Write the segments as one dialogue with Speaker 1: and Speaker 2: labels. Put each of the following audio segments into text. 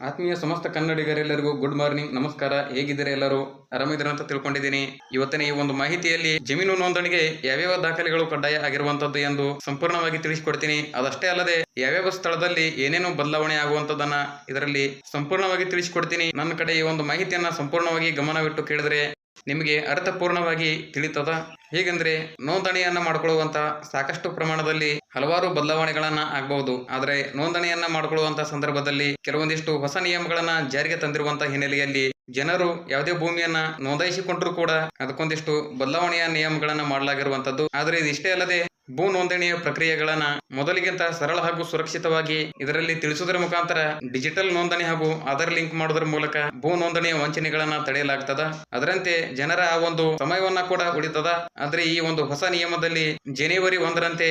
Speaker 1: ಆತ್ಮೀಯ ಸಮಸ್ತ ಕನ್ನಡಿಗರೆಲ್ಲರಿಗೂ good morning ನಮಸ್ಕಾರ. ಹೇಗಿದ್ದಾರೆ ಎಲ್ಲರೂ? ಆರಾಮಿದ್ದಾರೆ ಅಂತ ತಿಳ್ಕೊಂಡಿದ್ದೀನಿ. ಇವತ್ತಿನ ಈ ಒಂದು ಮಾಹಿತಿಯಲ್ಲಿ ಜಮೀನು ನೋಂದಣಿಗೆ ಯಾವ್ಯಾವ ದಾಖಲೆಗಳು ಕಡ್ಡಾಯ ಆಗಿರುವಂತದ್ದು ಎಂದು ಸಂಪೂರ್ಣವಾಗಿ ತಿಳಿಸಿಕೊಡ್ತೀನಿ. ಅದಷ್ಟೇ ಅಲ್ಲದೆ ಯಾವ್ಯಾವ ಸ್ಥಳದಲ್ಲಿ ಏನೇನು ಬದಲಾವಣೆ ಆಗುವಂತದನ್ನ ಇದರಲ್ಲಿ ಸಂಪೂರ್ಣವಾಗಿ ತಿಳಿಸಿಕೊಡ್ತೀನಿ. ನನ್ನ ಕಡೆ ಈ ಒಂದು ಮಾಹಿತಿಯನ್ನ ಸಂಪೂರ್ಣವಾಗಿ ಗಮನವಿಟ್ಟು ಕೇಳಿದ್ರೆ ನಿಮಗೆ ಅರ್ಥಪೂರ್ಣವಾಗಿ ತಿಳಿತದ? ಹೇಗೆಂದ್ರೆ ನೋಂದಣಿಯನ್ನ ಮಾಡಿಕೊಳ್ಳುವಂತ ಸಾಕಷ್ಟು ಪ್ರಮಾಣದಲ್ಲಿ ಹಲವಾರು ಬದಲಾವಣೆಗಳನ್ನ ಆಗಬಹುದು. ಆದರೆ ನೋಂದಣಿಯನ್ನ ಮಾಡಿಕೊಳ್ಳುವಂತ ಸಂದರ್ಭದಲ್ಲಿ ಕೆಲವೊಂದಿಷ್ಟು ಹೊಸ ನಿಯಮಗಳನ್ನ ಜಾರಿಗೆ ತಂದಿರುವಂತ ಹಿನ್ನೆಲೆಯಲ್ಲಿ ಜನರು ಯಾವುದೇ ಭೂಮಿಯನ್ನ ನೋಂದಾಯಿಸಿಕೊಂಡ್ರು ಕೂಡ ಅದಕ್ಕೊಂದಿಷ್ಟು ಬದಲಾವಣೆಯ ನಿಯಮಗಳನ್ನ ಮಾಡಲಾಗಿರುವಂತದ್ದು. ಆದರೆ ಇದಿಷ್ಟೇ ಅಲ್ಲದೆ ಭೂ ನೋಂದಣಿಯ ಪ್ರಕ್ರಿಯೆಗಳನ್ನ ಮೊದಲಿಗಿಂತ ಸರಳ ಹಾಗೂ ಸುರಕ್ಷಿತವಾಗಿ ಇದರಲ್ಲಿ ತಿಳಿಸುವುದರ ಮುಖಾಂತರ ಡಿಜಿಟಲ್ ನೋಂದಣಿ ಹಾಗೂ ಆಧಾರ್ ಲಿಂಕ್ ಮಾಡುವುದರ ಮೂಲಕ ಭೂ ನೋಂದಣಿಯ ವಂಚನೆಗಳನ್ನ ತಡೆಯಲಾಗ್ತದ. ಅದರಂತೆ ಜನರ ಆ ಒಂದು ಸಮಯವನ್ನ ಕೂಡ ಉಳಿತದ. ಆದ್ರೆ ಈ ಒಂದು ಹೊಸ ನಿಯಮದಲ್ಲಿ ಜನವರಿ ಒಂದರಂತೆ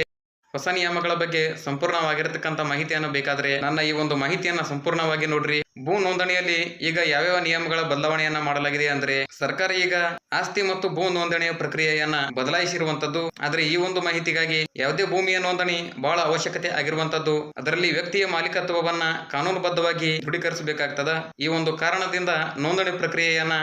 Speaker 1: ಹೊಸ ನಿಯಮಗಳ ಬಗ್ಗೆ ಸಂಪೂರ್ಣವಾಗಿರತಕ್ಕಂತ ಮಾಹಿತಿಯನ್ನು ಬೇಕಾದ್ರೆ ನನ್ನ ಈ ಒಂದು ಮಾಹಿತಿಯನ್ನ ಸಂಪೂರ್ಣವಾಗಿ ನೋಡ್ರಿ. ಭೂ ನೋಂದಣಿಯಲ್ಲಿ ಈಗ ಯಾವ್ಯಾವ ನಿಯಮಗಳ ಬದಲಾವಣೆಯನ್ನ ಮಾಡಲಾಗಿದೆ ಅಂದ್ರೆ, ಸರ್ಕಾರ ಈಗ ಆಸ್ತಿ ಮತ್ತು ಭೂ ನೋಂದಣಿಯ ಪ್ರಕ್ರಿಯೆಯನ್ನ ಬದಲಾಯಿಸಿರುವಂತದ್ದು ಆದ್ರೆ ಈ ಒಂದು ಮಾಹಿತಿಗಾಗಿ ಯಾವುದೇ ಭೂಮಿಯ ನೋಂದಣಿ ಬಹಳ ಅವಶ್ಯಕತೆ ಆಗಿರುವಂತದ್ದು ಅದರಲ್ಲಿ ವ್ಯಕ್ತಿಯ ಮಾಲೀಕತ್ವವನ್ನ ಕಾನೂನುಬದ್ಧವಾಗಿ ದೃಢೀಕರಿಸಬೇಕಾಗ್ತದ. ಈ ಒಂದು ಕಾರಣದಿಂದ ನೋಂದಣಿ ಪ್ರಕ್ರಿಯೆಯನ್ನ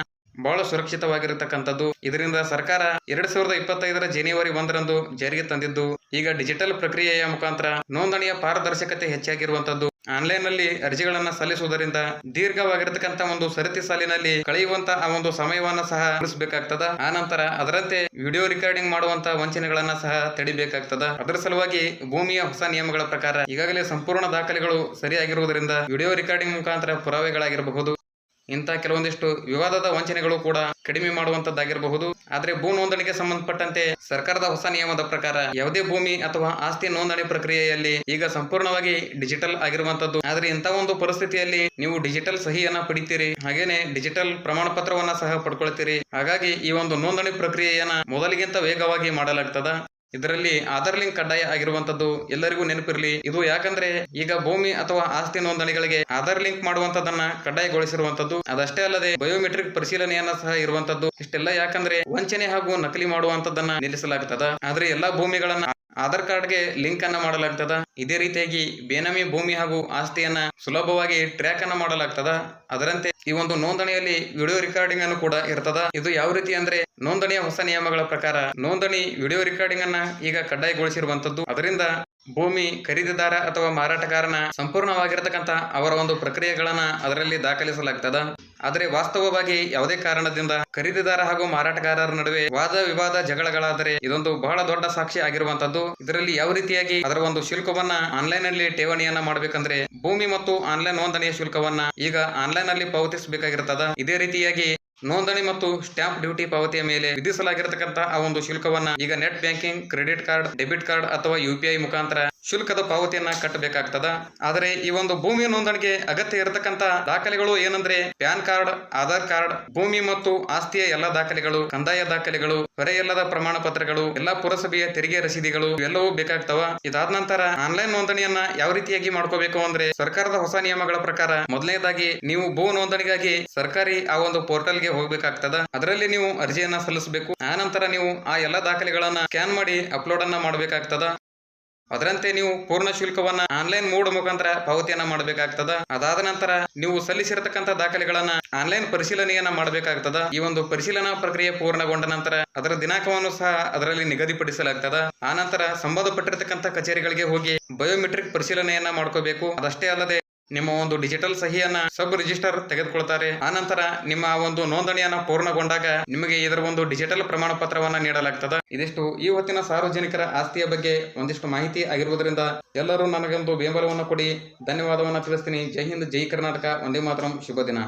Speaker 1: ಬಹಳ ಸುರಕ್ಷಿತವಾಗಿರತಕ್ಕಂಥದ್ದು. ಇದರಿಂದ ಸರ್ಕಾರ ಎರಡ್ ಸಾವಿರದ ಇಪ್ಪತ್ತೈದರ ಜನವರಿ ಒಂದರಂದು ಜಾರಿಗೆ ತಂದಿದ್ದು, ಈಗ ಡಿಜಿಟಲ್ ಪ್ರಕ್ರಿಯೆಯ ಮುಖಾಂತರ ನೋಂದಣಿಯ ಪಾರದರ್ಶಕತೆ ಹೆಚ್ಚಾಗಿರುವಂತದ್ದು ಆನ್ಲೈನ್ನಲ್ಲಿ ಅರ್ಜಿಗಳನ್ನ ಸಲ್ಲಿಸುವುದರಿಂದ ದೀರ್ಘವಾಗಿರತಕ್ಕಂತ ಒಂದು ಸರತಿ ಸಾಲಿನಲ್ಲಿ ಕಳೆಯುವಂತ ಆ ಒಂದು ಸಮಯವನ್ನ ಸಹ ಉಳಿಸಬೇಕಾಗ್ತದ. ಆ ನಂತರ ಅದರಂತೆ ವಿಡಿಯೋ ರೆಕಾರ್ಡಿಂಗ್ ಮಾಡುವಂತ ವಂಚನೆಗಳನ್ನ ಸಹ ತಡಿಬೇಕಾಗ್ತದ. ಅದರ ಸಲುವಾಗಿ ಭೂಮಿಯ ಹೊಸ ನಿಯಮಗಳ ಪ್ರಕಾರ ಈಗಾಗಲೇ ಸಂಪೂರ್ಣ ದಾಖಲೆಗಳು ಸರಿಯಾಗಿರುವುದರಿಂದ ವಿಡಿಯೋ ರೆಕಾರ್ಡಿಂಗ್ ಮುಖಾಂತರ ಪುರಾವೆಗಳಾಗಿರಬಹುದು. ಇಂಥ ಕೆಲವೊಂದಿಷ್ಟು ವಿವಾದದ ವಂಚನೆಗಳು ಕೂಡ ಕಡಿಮೆ ಮಾಡುವಂತದ್ದಾಗಿರಬಹುದು ಆದ್ರೆ ಭೂ ನೋಂದಣಿಗೆ ಸಂಬಂಧಪಟ್ಟಂತೆ ಸರ್ಕಾರದ ಹೊಸ ನಿಯಮದ ಪ್ರಕಾರ ಯಾವುದೇ ಭೂಮಿ ಅಥವಾ ಆಸ್ತಿ ನೋಂದಣಿ ಪ್ರಕ್ರಿಯೆಯಲ್ಲಿ ಈಗ ಸಂಪೂರ್ಣವಾಗಿ ಡಿಜಿಟಲ್ ಆಗಿರುವಂತದ್ದು ಆದ್ರೆ ಇಂಥ ಒಂದು ಪರಿಸ್ಥಿತಿಯಲ್ಲಿ ನೀವು ಡಿಜಿಟಲ್ ಸಹಿಯನ್ನ ಪಡಿತೀರಿ. ಹಾಗೇನೆ ಡಿಜಿಟಲ್ ಪ್ರಮಾಣ ಪತ್ರವನ್ನ ಸಹ ಪಡ್ಕೊಳ್ತೀರಿ. ಹಾಗಾಗಿ ಈ ಒಂದು ನೋಂದಣಿ ಪ್ರಕ್ರಿಯೆಯನ್ನ ಮೊದಲಿಗಿಂತ ವೇಗವಾಗಿ ಮಾಡಲಾಗ್ತದ. ಇದರಲ್ಲಿ ಆಧಾರ್ ಲಿಂಕ್ ಕಡ್ಡಾಯ ಆಗಿರುವಂತದ್ದು ಎಲ್ಲರಿಗೂ ನೆನಪಿರಲಿ. ಇದು ಯಾಕಂದ್ರೆ ಈಗ ಭೂಮಿ ಅಥವಾ ಆಸ್ತಿ ನೋಂದಣಿಗಳಿಗೆ ಆಧಾರ್ ಲಿಂಕ್ ಮಾಡುವಂತದನ್ನ ಕಡ್ಡಾಯಗೊಳಿಸಿರುವಂತದ್ದು. ಅದಷ್ಟೇ ಅಲ್ಲದೆ ಬಯೋಮೆಟ್ರಿಕ್ ಪರಿಶೀಲನೆಯನ್ನ ಸಹ ಇರುವಂತದ್ದು. ಇಷ್ಟೆಲ್ಲ ಯಾಕಂದ್ರೆ ವಂಚನೆ ಹಾಗೂ ನಕಲಿ ಮಾಡುವಂತದನ್ನ ನಿಲ್ಲಿಸಲಾಗುತ್ತದೆ ಆದ್ರೆ ಎಲ್ಲಾ ಭೂಮಿಗಳನ್ನ ಆಧಾರ್ ಕಾರ್ಡ್ಗೆ ಲಿಂಕ್ ಅನ್ನ ಮಾಡಲಾಗ್ತದ? ಇದೇ ರೀತಿಯಾಗಿ ಬೇನಾಮಿ ಭೂಮಿ ಹಾಗೂ ಆಸ್ತಿಯನ್ನ ಸುಲಭವಾಗಿ ಟ್ರ್ಯಾಕ್ ಅನ್ನ ಮಾಡಲಾಗ್ತದ? ಅದರಂತೆ ಈ ಒಂದು ನೋಂದಣಿಯಲ್ಲಿ ವಿಡಿಯೋ ರೆಕಾರ್ಡಿಂಗ್ ಅನ್ನು ಕೂಡ ಇರ್ತದ? ಇದು ಯಾವ ರೀತಿ ಅಂದ್ರೆ ನೋಂದಣಿಯ ಹೊಸ ನಿಯಮಗಳ ಪ್ರಕಾರ ನೋಂದಣಿ ವಿಡಿಯೋ ರೆಕಾರ್ಡಿಂಗ್ ಅನ್ನ ಈಗ ಕಡ್ಡಾಯಗೊಳಿಸಿರುವಂತದ್ದು. ಅದರಿಂದ ಭೂಮಿ, ಖರೀದಿದಾರ ಅಥವಾ ಮಾರಾಟಗಾರನ ಸಂಪೂರ್ಣವಾಗಿರತಕ್ಕಂತ ಅವರ ಒಂದು ಪ್ರಕ್ರಿಯೆಗಳನ್ನ ಅದರಲ್ಲಿ ದಾಖಲಿಸಲಾಗ್ತದ. ಆದರೆ ವಾಸ್ತವವಾಗಿ ಯಾವುದೇ ಕಾರಣದಿಂದ ಖರೀದಿದಾರ ಹಾಗೂ ಮಾರಾಟಗಾರರ ನಡುವೆ ವಾದ ವಿವಾದ ಜಗಳಗಳಾದರೆ ಇದೊಂದು ಬಹಳ ದೊಡ್ಡ ಸಾಕ್ಷಿ ಆಗಿರುವಂತದ್ದು ಇದರಲ್ಲಿ ಯಾವ ರೀತಿಯಾಗಿ ಅದರ ಒಂದು ಶುಲ್ಕವನ್ನ ಆನ್ಲೈನ್ ಅಲ್ಲಿ ಠೇವಣಿಯನ್ನ ಮಾಡಬೇಕಂದ್ರೆ ಭೂಮಿ ಮತ್ತು ಆನ್ಲೈನ್ ನೋಂದಣಿಯ ಶುಲ್ಕವನ್ನ ಈಗ ಆನ್ಲೈನ್ ಅಲ್ಲಿ ಪಾವತಿಸಬೇಕಾಗಿರ್ತದ. ಇದೇ ರೀತಿಯಾಗಿ ನೋಂದಣಿ ಮತ್ತು ಸ್ಟ್ಯಾಂಪ್ ಡ್ಯೂಟಿ ಪಾವತಿಯ ಮೇಲೆ ವಿಧಿಸಲಾಗಿರತಕ್ಕಂತಹ ಆ ಒಂದು ಶುಲ್ಕವನ್ನ ಈಗ net banking, credit card, debit card ಅಥವಾ ಯು ಮುಖಾಂತರ ಶುಲ್ಕದ ಪಾವತಿಯನ್ನ ಕಟ್ಟಬೇಕಾಗ್ತದ. ಆದರೆ ಈ ಒಂದು ಭೂಮಿ ನೋಂದಣಿಗೆ ಅಗತ್ಯ ಇರತಕ್ಕಂತ ದಾಖಲೆಗಳು ಏನಂದ್ರೆ ಪ್ಯಾನ್ ಕಾರ್ಡ್, ಆಧಾರ್ ಕಾರ್ಡ್, ಭೂಮಿ ಮತ್ತು ಆಸ್ತಿಯ ಎಲ್ಲಾ ದಾಖಲೆಗಳು, ಕಂದಾಯ ದಾಖಲೆಗಳು, ಹೊರೆಯಲ್ಲದ ಪ್ರಮಾಣ ಪತ್ರಗಳು, ಎಲ್ಲಾ ಪುರಸಭೆಯ ತೆರಿಗೆ ರಸೀದಿಗಳು ಇವೆಲ್ಲವೂ ಬೇಕಾಗ್ತವ. ಇದಾದ ನಂತರ ಆನ್ಲೈನ್ ನೋಂದಣಿಯನ್ನ ಯಾವ ರೀತಿಯಾಗಿ ಮಾಡ್ಕೋಬೇಕು ಅಂದ್ರೆ ಸರ್ಕಾರದ ಹೊಸ ನಿಯಮಗಳ ಪ್ರಕಾರ ಮೊದಲನೇದಾಗಿ ನೀವು ಭೂ ನೋಂದಣಿಗಾಗಿ ಸರ್ಕಾರಿ ಆ ಒಂದು ಪೋರ್ಟಲ್ಗೆ ಹೋಗ್ಬೇಕಾಗ್ತದ. ಅದರಲ್ಲಿ ನೀವು ಅರ್ಜಿಯನ್ನ ಸಲ್ಲಿಸಬೇಕು. ಆ ನಂತರ ನೀವು ಆ ಎಲ್ಲಾ ದಾಖಲೆಗಳನ್ನ ಸ್ಕ್ಯಾನ್ ಮಾಡಿ ಅಪ್ಲೋಡ್ ಅನ್ನ ಮಾಡಬೇಕಾಗ್ತದ. ಅದರಂತೆ ನೀವು ಪೂರ್ಣ ಶುಲ್ಕವನ್ನ ಆನ್ಲೈನ್ ಮೋಡ್ ಮುಖಾಂತರ ಪಾವತಿಯನ್ನ ಮಾಡಬೇಕಾಗ್ತದ. ಅದಾದ ನಂತರ ನೀವು ಸಲ್ಲಿಸಿರತಕ್ಕಂತ ದಾಖಲೆಗಳನ್ನ ಆನ್ಲೈನ್ ಪರಿಶೀಲನೆಯನ್ನ ಮಾಡಬೇಕಾಗ್ತದ. ಈ ಒಂದು ಪರಿಶೀಲನಾ ಪ್ರಕ್ರಿಯೆ ಪೂರ್ಣಗೊಂಡ ನಂತರ ಅದರ ದಿನಾಂಕವನ್ನು ಸಹ ಅದರಲ್ಲಿ ನಿಗದಿಪಡಿಸಲಾಗ್ತದ. ಆ ನಂತರ ಸಂಬಂಧಪಟ್ಟಿರತಕ್ಕಂತ ಕಚೇರಿಗಳಿಗೆ ಹೋಗಿ ಬಯೋಮೆಟ್ರಿಕ್ ಪರಿಶೀಲನೆಯನ್ನ ಮಾಡ್ಕೋಬೇಕು. ಅದಷ್ಟೇ ಅಲ್ಲದೆ ನಿಮ್ಮ ಒಂದು ಡಿಜಿಟಲ್ ಸಹಿಯನ್ನ ಸಬ್ ರಿಜಿಸ್ಟರ್ ತೆಗೆದುಕೊಳ್ತಾರೆ. ಆನಂತರ ನಿಮ್ಮ ಒಂದು ನೋಂದಣಿಯನ್ನ ಪೂರ್ಣಗೊಂಡಾಗ ನಿಮಗೆ ಇದರ ಒಂದು ಡಿಜಿಟಲ್ ಪ್ರಮಾಣ ಪತ್ರವನ್ನ ನೀಡಲಾಗ್ತದ. ಇದಿಷ್ಟು ಈ ಹೊತ್ತಿನ ಸಾರ್ವಜನಿಕರ ಆಸ್ತಿಯ ಬಗ್ಗೆ ಒಂದಿಷ್ಟು ಮಾಹಿತಿ ಆಗಿರುವುದರಿಂದ ಎಲ್ಲರೂ ನನಗೊಂದು ಬೆಂಬಲವನ್ನು ಕೊಡಿ. ಧನ್ಯವಾದವನ್ನ ತಿಳಿಸ್ತೀನಿ. ಜೈ ಹಿಂದ್, ಜೈ ಕರ್ನಾಟಕ. ಒಂದೇ ಮಾತ್ರ. ಶುಭ ದಿನ.